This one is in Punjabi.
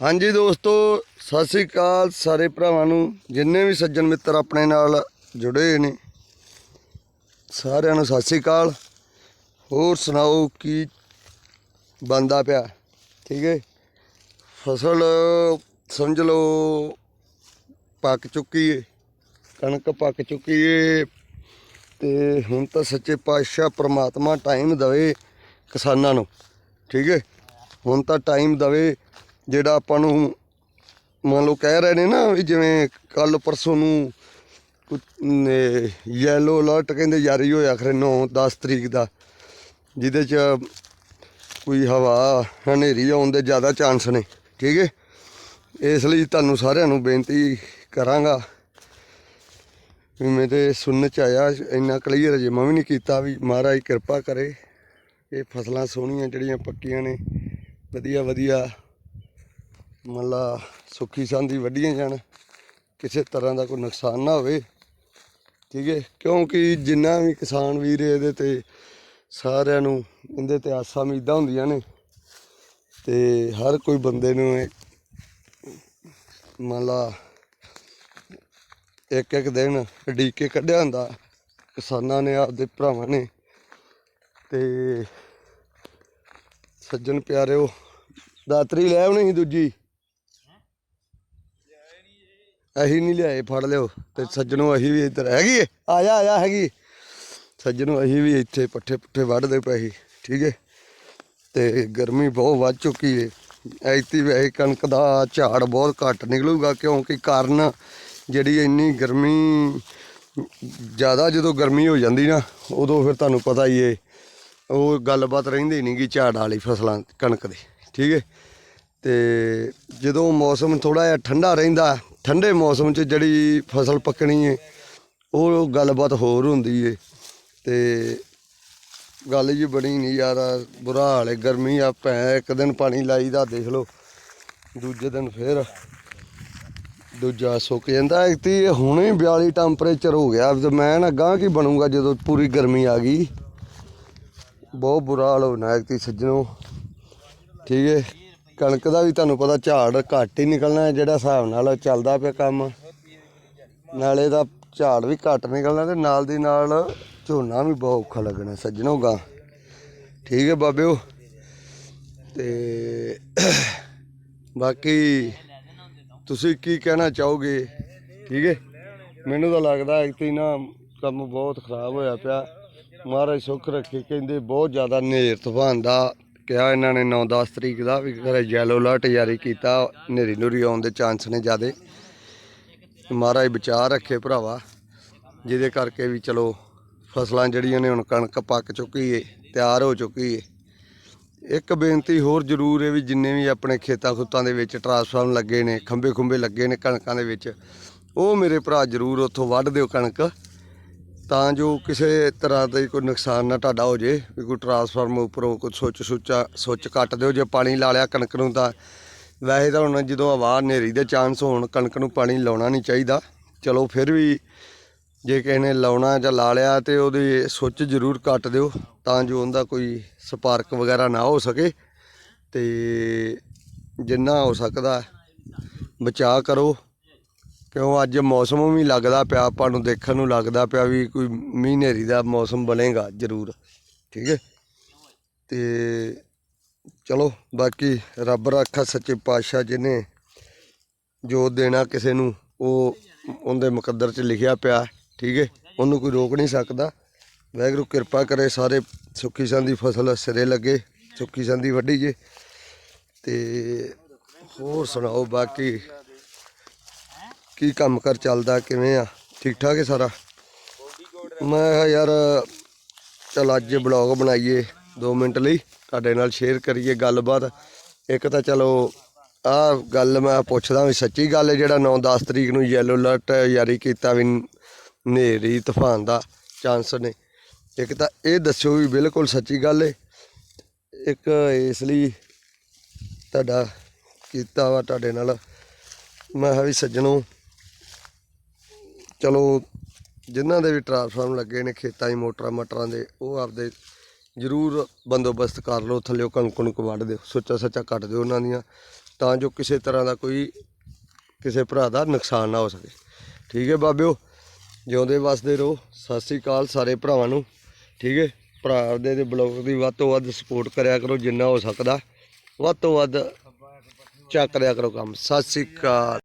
ਹਾਂਜੀ ਦੋਸਤੋ, ਸਤਿ ਸ੍ਰੀ ਅਕਾਲ ਸਾਰੇ ਭਰਾਵਾਂ ਨੂੰ। ਜਿੰਨੇ ਵੀ ਸੱਜਣ ਮਿੱਤਰ ਆਪਣੇ ਨਾਲ ਜੁੜੇ ਨੇ, ਸਾਰਿਆਂ ਨੂੰ ਸਤਿ ਸ੍ਰੀ ਅਕਾਲ। ਹੋਰ ਸੁਣਾਓ ਕੀ ਬੰਦਾ ਪਿਆ? ਠੀਕ ਹੈ? ਫਸਲ ਸਮਝ ਲਓ, ਪੱਕ ਚੁੱਕੀ ਏ, ਕਣਕ ਪੱਕ ਚੁੱਕੀ ਏ। ਤੇ ਹੁਣ ਤਾਂ ਸੱਚੇ ਪਾਤਸ਼ਾਹ ਪ੍ਰਮਾਤਮਾ ਟਾਈਮ ਦਵੇ ਕਿਸਾਨਾਂ ਨੂੰ। ਠੀਕ ਹੈ? ਹੁਣ ਤਾਂ ਟਾਈਮ ਦਵੇ ਜਿਹੜਾ ਆਪਾਂ ਨੂੰ ਮੰਨ ਲਓ ਕਹਿ ਰਹੇ ਨੇ ਨਾ ਵੀ ਜਿਵੇਂ ਕੱਲ ਪਰਸੋਂ ਨੂੰ ਯੈਲੋ ਅਲਰਟ ਕਹਿੰਦੇ ਜਾਰੀ ਹੋਇਆ ਖਰੇ 9 10 ਤਰੀਕ ਦਾ, ਜਿਹਦੇ ਚ ਕੋਈ ਹਵਾ ਹਨੇਰੀ ਆਉਣ ਦੇ ਜ਼ਿਆਦਾ ਚਾਂਸ ਨੇ, ਠੀਕ ਹੈ? ਇਸ ਲਈ ਤੁਹਾਨੂੰ ਸਾਰਿਆਂ ਨੂੰ ਬੇਨਤੀ ਕਰਾਂਗਾ ਵੀ ਮੇਰੇ ਸੁਣਨ ਚ ਆਇਆ, ਇੰਨਾ ਕਲੀਅਰ ਜੇ ਮੈਂ ਵੀ ਨਹੀਂ ਕੀਤਾ ਵੀ ਮਹਾਰਾਜ ਕਿਰਪਾ ਕਰੇ, ਇਹ ਫਸਲਾਂ ਸੋਹਣੀਆਂ ਜਿਹੜੀਆਂ ਪੱਕੀਆਂ ਨੇ ਵਧੀਆ ਵਧੀਆ ਮੱਲਾ ਸੁੱਖੀ ਸੰਦੀ ਵੱਢੀਆਂ ਜਾਣ, ਕਿਸੇ ਤਰ੍ਹਾਂ ਦਾ ਕੋਈ ਨੁਕਸਾਨ ਨਾ ਹੋਵੇ। ਠੀਕ ਹੈ, ਕਿਉਂਕਿ ਜਿੰਨਾ ਵੀ ਕਿਸਾਨ ਵੀਰ ਇਹਦੇ ਤੇ ਸਾਰਿਆਂ ਨੂੰ ਇਹਦੇ ਤੇ ਆਸਾਂ ਉਮੀਦਾਂ ਹੁੰਦੀਆਂ ਨੇ ਤੇ ਹਰ ਕੋਈ ਬੰਦੇ ਨੂੰ ਇਹ ਮੰਨ ਲਾ ਇੱਕ ਇੱਕ ਦਿਨ ਢੀਕ ਕੇ ਕੱਢਿਆ ਹੁੰਦਾ। ਕਿਸਾਨਾਂ ਨੇ, ਆਪਦੇ ਭਰਾਵਾਂ ਨੇ ਤੇ ਸੱਜਣ ਪਿਆਰਿਓ, ਦਾਤਰੀ ਲੈ ਆਉਣੀ ਸੀ ਦੂਜੀ। ਅਸੀਂ ਨਹੀਂ ਲਿਆਏ, ਫੜ ਲਿਓ ਤੇ ਸੱਜਣੋਂ ਅਸੀਂ ਵੀ ਇੱਧਰ ਹੈਗੀ ਏ। ਆ ਜਾ ਆ ਜਾ ਹੈਗੀ। ਸੱਜਣੋਂ ਅਹੀਂ ਵੀ ਇੱਥੇ ਪੱਠੇ ਪੁੱਠੇ ਵੱਢਦੇ ਪਏ ਸੀ, ਠੀਕ ਹੈ ਤੇ ਗਰਮੀ ਬਹੁਤ ਵੱਧ ਚੁੱਕੀ ਏ। ਐਤੀ ਵੈਸੇ ਕਣਕ ਦਾ ਝਾੜ ਬਹੁਤ ਘੱਟ ਨਿਕਲੂਗਾ ਕਿਉਂਕਿ ਕਾਰਨ ਜਿਹੜੀ ਇੰਨੀ ਗਰਮੀ, ਜ਼ਿਆਦਾ ਜਦੋਂ ਗਰਮੀ ਹੋ ਜਾਂਦੀ ਨਾ, ਉਦੋਂ ਫਿਰ ਤੁਹਾਨੂੰ ਪਤਾ ਹੀ ਏ, ਉਹ ਗੱਲਬਾਤ ਰਹਿੰਦੀ ਨਹੀਂ ਗੀ ਝਾੜ ਵਾਲੀ ਫਸਲਾਂ ਕਣਕ ਦੀ, ਠੀਕ ਹੈ ਤੇ ਜਦੋਂ ਮੌਸਮ ਥੋੜਾ ਜਿਹਾ ਠੰਡਾ ਰਹਿੰਦਾ ਠੰਡੇ ਮੌਸਮ 'ਚ ਜਿਹੜੀ ਫਸਲ ਪੱਕਣੀ ਏ, ਉਹ ਗੱਲਬਾਤ ਹੋਰ ਹੁੰਦੀ ਏ। ਤੇ ਗੱਲ ਜੀ ਬਣੀ ਨਹੀਂ ਯਾਰ, ਬੁਰਾ ਹਾਲ ਏ, ਗਰਮੀ ਆ ਭੈ ਇੱਕ ਦਿਨ ਪਾਣੀ ਲਾਈਦਾ ਦੇਖ ਲਓ, ਦੂਜੇ ਦਿਨ ਫੇਰ ਦੂਜਾ ਸੁੱਕ ਜਾਂਦਾ। ਇਤੀ ਹੁਣੇ 42 ਟੈਂਪਰੇਚਰ ਹੋ ਗਿਆ, ਤੇ ਮੈਂ ਨਾ ਗਾਂ ਕੀ ਬਣੂਗਾ ਜਦੋਂ ਪੂਰੀ ਗਰਮੀ ਆ ਗਈ। ਬਹੁਤ ਬੁਰਾ ਹਾਲ ਹੋਣਾ ਇਤੀ ਸੱਜਣੋ। ਠੀਕ ਹੈ ਕਣਕ ਦਾ ਵੀ ਤੁਹਾਨੂੰ ਪਤਾ ਝਾੜ ਘੱਟ ਹੀ ਨਿਕਲਣਾ ਹੈ, ਜਿਹੜਾ ਹਿਸਾਬ ਨਾਲ ਚੱਲਦਾ ਪਿਆ ਕੰਮ। ਨਾਲੇ ਦਾ ਝਾੜ ਵੀ ਘੱਟ ਨਿਕਲਣਾ ਤੇ ਨਾਲ ਦੀ ਨਾਲ ਝੋਨਾ ਵੀ ਬਹੁਤ ਔਖਾ ਲੱਗਣਾ ਸੱਜਣੋ ਗਾ। ਠੀਕ ਹੈ ਬਾਬਿਓ। ਤੇ ਬਾਕੀ ਤੁਸੀਂ ਕੀ ਕਹਿਣਾ ਚਾਹੋਗੇ? ਠੀਕ ਹੈ। ਮੈਨੂੰ ਤਾਂ ਲੱਗਦਾ ਕਿ ਨਾ ਕੰਮ ਬਹੁਤ ਖਰਾਬ ਹੋਇਆ ਪਿਆ। ਮਹਾਰਾਜ ਸੁੱਖ ਰੱਖੇ, ਕਹਿੰਦੇ ਬਹੁਤ ਜ਼ਿਆਦਾ ਨੇਰ ਤੂਫਾਨ ਦਾ ਕਿਹਾ ਇਹਨਾਂ ਨੇ 9-10 ਤਰੀਕ ਦਾ ਵੀ ਘਰੇ ਯੈਲੋ ਅਲਰਟ ਜਾਰੀ ਕੀਤਾ। ਨੇਰੀ ਨੂਰੀ ਆਉਣ ਦੇ ਚਾਂਸ ਨੇ ਜ਼ਿਆਦੇ। ਮਹਾਰਾਜ ਬਚਾ ਰੱਖੇ ਭਰਾਵਾ, ਜਿਹਦੇ ਕਰਕੇ ਵੀ ਚਲੋ ਫਸਲਾਂ ਜਿਹੜੀਆਂ ਨੇ ਹੁਣ ਕਣਕ ਪੱਕ ਚੁੱਕੀ ਏ, ਤਿਆਰ ਹੋ ਚੁੱਕੀ ਏ। ਇੱਕ ਬੇਨਤੀ ਹੋਰ ਜ਼ਰੂਰ ਹੈ ਵੀ ਜਿੰਨੇ ਵੀ ਆਪਣੇ ਖੇਤਾਂ ਖੁੱਤਾਂ ਦੇ ਵਿੱਚ ਟਰਾਂਸਫਾਰਮ ਲੱਗੇ ਨੇ ਖੰਬੇ ਖੁੰਬੇ ਲੱਗੇ ਨੇ ਕਣਕਾਂ ਦੇ ਵਿੱਚ, ਉਹ ਮੇਰੇ ਭਰਾ ਜ਼ਰੂਰ ਉੱਥੋਂ ਵੱਢ ਦਿਓ ਕਣਕ। ਤਾਂ ਜੋ ਕਿਸੇ ਤਰ੍ਹਾਂ ਦਾ ਕੋਈ ਨੁਕਸਾਨ ਨਾ ਤੁਹਾਡਾ ਹੋ ਜੇ, ਵੀ ਕੋਈ ਟਰਾਂਸਫਾਰਮ ਉੱਪਰੋਂ ਕੋਈ ਸੁੱਚ ਸੁੱਚਾ, ਸੁੱਚ ਕੱਟ ਦਿਓ, ਜੇ ਪਾਣੀ ਲਾ ਲਿਆ ਕਣਕ ਨੂੰ ਤਾਂ। ਵੈਸੇ ਤਾਂ ਹੁਣ ਜਦੋਂ ਹਵਾ ਹਨੇਰੀ ਦੇ ਚਾਂਸ ਹੋਣ, ਕਣਕ ਨੂੰ ਪਾਣੀ ਲਾਉਣਾ ਨਹੀਂ ਚਾਹੀਦਾ। ਚਲੋ ਫਿਰ ਵੀ ਜੇ ਕਿਸੇ ਨੇ ਲਾਉਣਾ ਜਾਂ ਲਾ ਲਿਆ ਤੇ ਉਹਦੀ ਸੁੱਚ ਜ਼ਰੂਰ ਕੱਟ ਦਿਓ, ਤਾਂ ਜੋ ਉਹਦਾ ਕੋਈ ਸਪਾਰਕ ਵਗੈਰਾ ਨਾ ਹੋ ਸਕੇ। ਤੇ ਜਿੰਨਾ ਹੋ ਸਕਦਾ, ਬਚਾਅ ਕਰੋ। ਕਿਉਂ ਅੱਜ ਮੌਸਮ ਵੀ ਲੱਗਦਾ ਪਿਆ, ਆਪਾਂ ਨੂੰ ਦੇਖਣ ਨੂੰ ਲੱਗਦਾ ਪਿਆ ਵੀ ਕੋਈ ਮੀਂਹ ਹਨੇਰੀ ਦਾ ਮੌਸਮ ਬਣੇਗਾ ਜ਼ਰੂਰ, ਠੀਕ ਹੈ? ਤੇ ਚਲੋ, ਬਾਕੀ ਰੱਬ ਰੱਖਾ ਸੱਚੇ ਪਾਤਸ਼ਾਹ ਜਿਹਨੇ ਜੋ ਦੇਣਾ ਕਿਸੇ ਨੂੰ, ਉਹ ਉਹਦੇ ਮੁਕੱਦਰ 'ਚ ਲਿਖਿਆ ਪਿਆ, ਠੀਕ ਹੈ? ਉਹਨੂੰ ਕੋਈ ਰੋਕ ਨਹੀਂ ਸਕਦਾ। ਵਾਹਿਗੁਰੂ ਕਿਰਪਾ ਕਰੇ ਸਾਰੇ ਸੁੱਖੀ ਸੰਦੀ ਫਸਲ ਸਿਰੇ ਲੱਗੇ, ਸੁੱਖੀ ਸੰਦੀ ਵੱਢੀ ਜੇ। ਤੇ ਹੋਰ ਸੁਣਾਓ, ਬਾਕੀ ਕੀ ਕੰਮ ਕਰ ਚੱਲਦਾ, ਕਿਵੇਂ ਆ? ਠੀਕ ਠਾਕ ਹੈ ਸਾਰਾ? ਮੈਂ ਕਿਹਾ ਯਾਰ, ਚਲ ਅੱਜ ਬਲੌਗ ਬਣਾਈਏ 2 ਮਿੰਟ ਲਈ, ਤੁਹਾਡੇ ਨਾਲ ਸ਼ੇਅਰ ਕਰੀਏ ਗੱਲਬਾਤ। ਇੱਕ ਤਾਂ ਚਲੋ, ਆ ਗੱਲ ਮੈਂ ਪੁੱਛਦਾ ਵੀ ਸੱਚੀ ਗੱਲ ਹੈ ਜਿਹੜਾ 9-10 ਤਰੀਕ ਨੂੰ ਯੈਲੋ ਅਲਰਟ ਜਾਰੀ ਕੀਤਾ ਵੀ ਹਨੇਰੀ, ਤੂਫਾਨ ਦਾ ਚਾਂਸ ਨੇ। ਇੱਕ ਤਾਂ ਇਹ ਦੱਸਿਓ ਵੀ ਬਿਲਕੁਲ ਸੱਚੀ ਗੱਲ ਹੈ। ਇੱਕ ਇਸ ਲਈ ਤੁਹਾਡਾ ਕੀਤਾ ਵਾ ਤੁਹਾਡੇ ਨਾਲ। ਮੈਂ ਕਿਹਾ ਵੀ ਸੱਜਣੋ ਚਲੋ, ਜਿਨ੍ਹਾਂ ਦੇ ਵੀ ਟਰਾਂਸਫਾਰਮ ਲੱਗੇ ਨੇ ਖੇਤਾਂ 'ਚ, ਮੋਟਰਾਂ ਮਟਰਾਂ ਦੇ, ਉਹ ਆਪਦੇ ਜ਼ਰੂਰ ਬੰਦੋਬਸਤ ਕਰ ਲਓ ਥੱਲਿਓ ਕਣਕ ਨੂੰ ਵੱਢ ਦਿਓ, ਸੁੱਚਾ ਸੱਚਾ ਕੱਟ ਦਿਓ ਉਹਨਾਂ ਦੀਆਂ, ਤਾਂ ਜੋ ਕਿਸੇ ਤਰ੍ਹਾਂ ਦਾ ਕੋਈ ਕਿਸੇ ਭਰਾ ਦਾ ਨੁਕਸਾਨ ਨਾ ਹੋ ਸਕੇ। ਠੀਕ ਹੈ ਬਾਬਿਓ, ਜਿਉਂਦੇ ਵਸਦੇ ਰਹੋ। ਸਤਿ ਸ੍ਰੀ ਅਕਾਲ ਸਾਰੇ ਭਰਾਵਾਂ ਨੂੰ। ਠੀਕ ਹੈ, ਭਰਾ ਦੇ ਦੇ ਬਲੌਗ ਦੀ ਵੱਧ ਤੋਂ ਵੱਧ ਸਪੋਰਟ ਕਰਿਆ ਕਰੋ, ਜਿੰਨਾ ਹੋ ਸਕਦਾ। ਵੱਧ ਤੋਂ ਵੱਧ ਚੱਕ ਲਿਆ ਕਰੋ ਕੰਮ। ਸਤਿ ਸ੍ਰੀ ਅਕਾਲ।